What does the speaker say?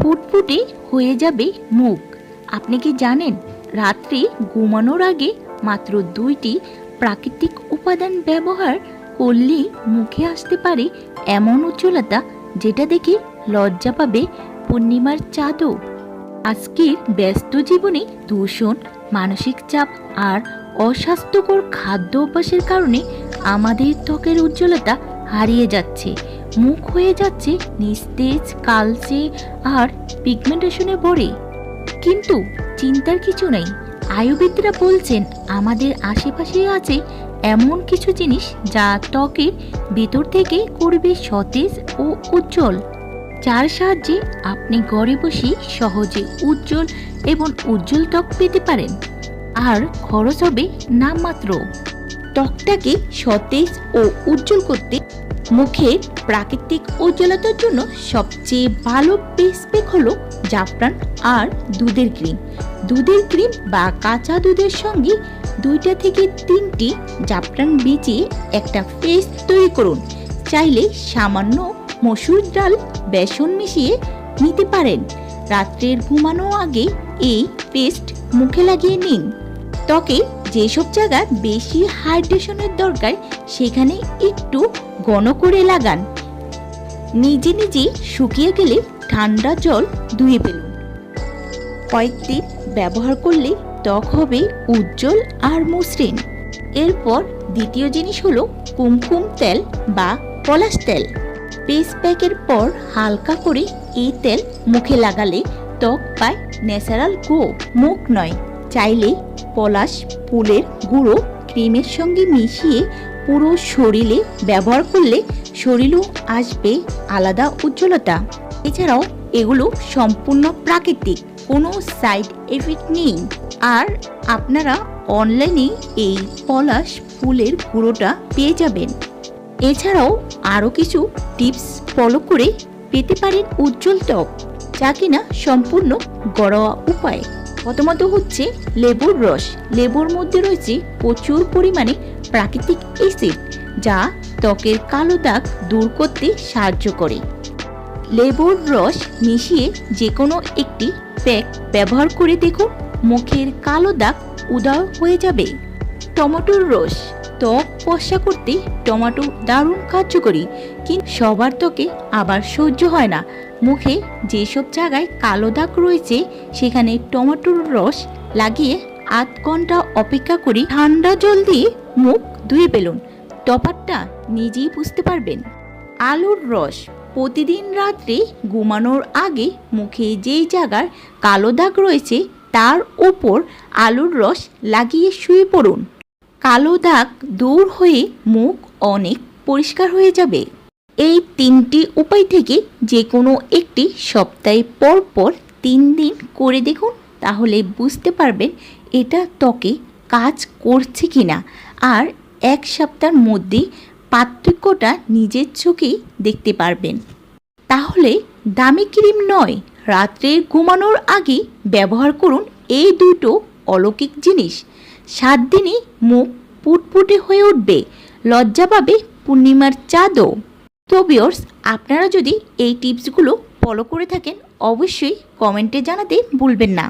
ফুটফুটে হয়ে যাবে মুখ। আপনি কি জানেন, রাত্রে ঘুমানোর আগে মাত্র দুইটি প্রাকৃতিক উপাদান ব্যবহার করলেই মুখে আসতে পারে এমন উজ্জ্বলতা যেটা দেখে লজ্জা পাবে পূর্ণিমার চাঁদও। আজকের ব্যস্ত জীবনে দূষণ, মানসিক চাপ আর অস্বাস্থ্যকর খাদ্য অভ্যাসের কারণে আমাদের ত্বকের উজ্জ্বলতা হারিয়ে যাচ্ছে। মুখ হয়ে যাচ্ছে নিস্তেজ, কালচে আর পিগমেন্টেশনে ভরে। কিন্তু চিন্তার কিছু নেই। আয়ুর্বেদরা বলছেন, আমাদের আশেপাশে আছে এমন কিছু জিনিস যা ত্বকের ভেতর থেকে করবে সতেজ ও উজ্জ্বল, যার সাহায্যে আপনি ঘরে বসে সহজে উজ্জ্বল এবং উজ্জ্বল ত্বক পেতে পারেন। আর খরচ হবে নামমাত্র। ত্বকটাকে সতেজ ও উজ্জ্বল করতে মুখের প্রাকৃতিক উজ্জ্বলতার জন্য সবচেয়ে ভালো পেসপেক হলো জাফরান আর দুধের ক্রিম। দুধের ক্রিম বা কাঁচা দুধের সঙ্গে দুইটা থেকে তিনটি জাফরান বিচিয়ে একটা ফেস তৈরি করুন। চাইলে সামান্য মসুর ডাল, বেসন মিশিয়ে নিতে পারেন। রাত্রের ঘুমানো আগে এই পেস্ট মুখে লাগিয়ে নিন। ত্বকে যেসব জায়গা বেশি হাইড্রেশনের দরকার, সেখানে একটু ঘন করে লাগান। নিজে নিজে শুকিয়ে গেলে ঠান্ডা জল ধুয়ে ফেলুন। কয়েকদিন ব্যবহার করলে ত্বক হবে উজ্জ্বল আর মসৃণ। এরপর দ্বিতীয় জিনিস হলো কুমকুম তেল বা পলাশ তেল। পেস প্যাকের পর হালকা করে এই তেল মুখে লাগালে ত্বক পায় ন্যাচারাল গ্লো, মুখ নয়। চাইলে পলাশ ফুলের গুঁড়ো ক্রিমের সঙ্গে মিশিয়ে পুরো শরীরে ব্যবহার করলে শরীরও আসবে আলাদা উজ্জ্বলতা। এছাড়াও এগুলো সম্পূর্ণ প্রাকৃতিক, কোনো সাইড এফেক্ট নেই। আর আপনারা অনলাইনে এই পলাশ ফুলের গুঁড়োটা পেয়ে যাবেন। এছাড়াও আরও কিছু টিপস ফলো করে পেতে পারেন উজ্জ্বল ত্বক যা কিনা সম্পূর্ণ ঘরোয়া উপায়। প্রথমত হচ্ছে লেবুর রস। লেবুর মধ্যে রয়েছে প্রচুর পরিমাণে প্রাকৃতিক অ্যাসিড, যা ত্বকের কালো দাগ দূর করতে সাহায্য করে। লেবুর রস মিশিয়ে যে কোনো একটি প্যাক ব্যবহার করে দেখুন, মুখের কালো দাগ উদাও হয়ে যাবে। টমেটোর রস ত্বক ফর্সা করতে, টমাটো দারুণ কার্যকরী, কিন্তু সবার ত্বকে আবার সহ্য হয় না। মুখে যেসব জায়গায় কালো দাগ রয়েছে, সেখানে টমাটোর রস লাগিয়ে আধ ঘণ্টা অপেক্ষা করি ঠান্ডা জল দিয়ে মুখ ধুয়ে ফেলুন। তফাতটা নিজেই বুঝতে পারবেন। আলুর রস প্রতিদিন রাত্রে ঘুমানোর আগে মুখে যেই জায়গার কালো দাগ রয়েছে, তার ওপর আলুর রস লাগিয়ে শুয়ে পড়ুন। কালো দাগ দূর হয়ে মুখ অনেক পরিষ্কার হয়ে যাবে। এই তিনটি উপায় থেকে যে কোনো একটি সপ্তাহে পর পর তিন দিন করে দেখুন, তাহলে বুঝতে পারবেন এটা ত্বকে কাজ করছে কি না আর এক সপ্তাহের মধ্যে পার্থক্যটা নিজের চোখেই দেখতে পারবেন। তাহলে দামি ক্রিম নয়, রাত্রে ঘুমানোর আগে ব্যবহার করুন এই দুটো অলৌকিক জিনিস। সাত দিনই মুখ পুটপুটে হয়ে উঠবে। লজ্জা পাবে পূর্ণিমার চাঁদও। তো বিয়র্স আপনারা যদি এই টিপসগুলো ফলো করে থাকেন, অবশ্যই কমেন্টে জানাতে ভুলবেন না।